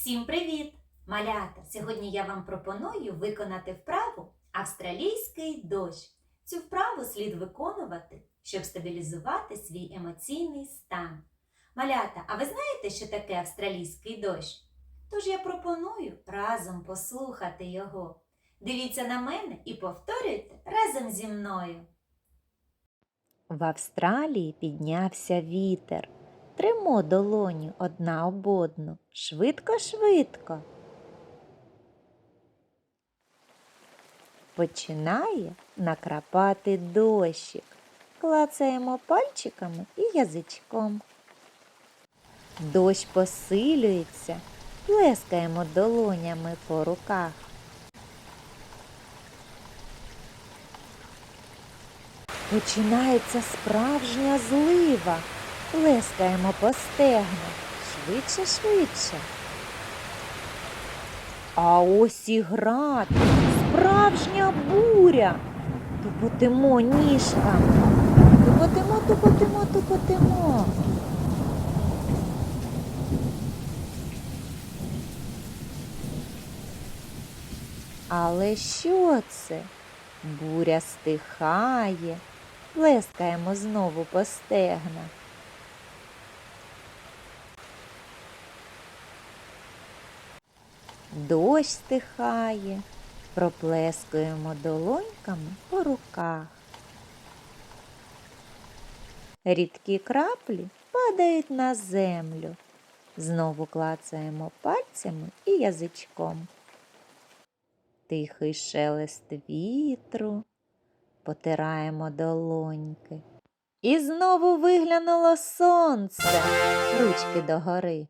Всім привіт! Малята! Сьогодні я вам пропоную виконати вправу Австралійський дощ. Цю вправу слід виконувати, щоб стабілізувати свій емоційний стан. Малята, а ви знаєте, що таке австралійський дощ? Тож я пропоную разом послухати його. Дивіться на мене і повторюйте разом зі мною. В Австралії піднявся вітер. Тримо долоню одна об одну. Швидко, швидко. Починає накрапати дощик. Клацаємо пальчиками і язичком. Дощ посилюється, плескаємо долонями по руках. Починається справжня злива. Плескаємо по стегнах. Швидше, швидше. А ось і град. Справжня буря. Тупотимо ніжками. Тупотимо, тупотимо, тупотимо. Але що це? Буря стихає, плескаємо знову по стегнах. Дощ стихає, проплескуємо долоньками по руках. Рідкі краплі падають на землю. Знову клацаємо пальцями і язичком. Тихий шелест вітру, потираємо долоньки. І знову виглянуло сонце, ручки догори.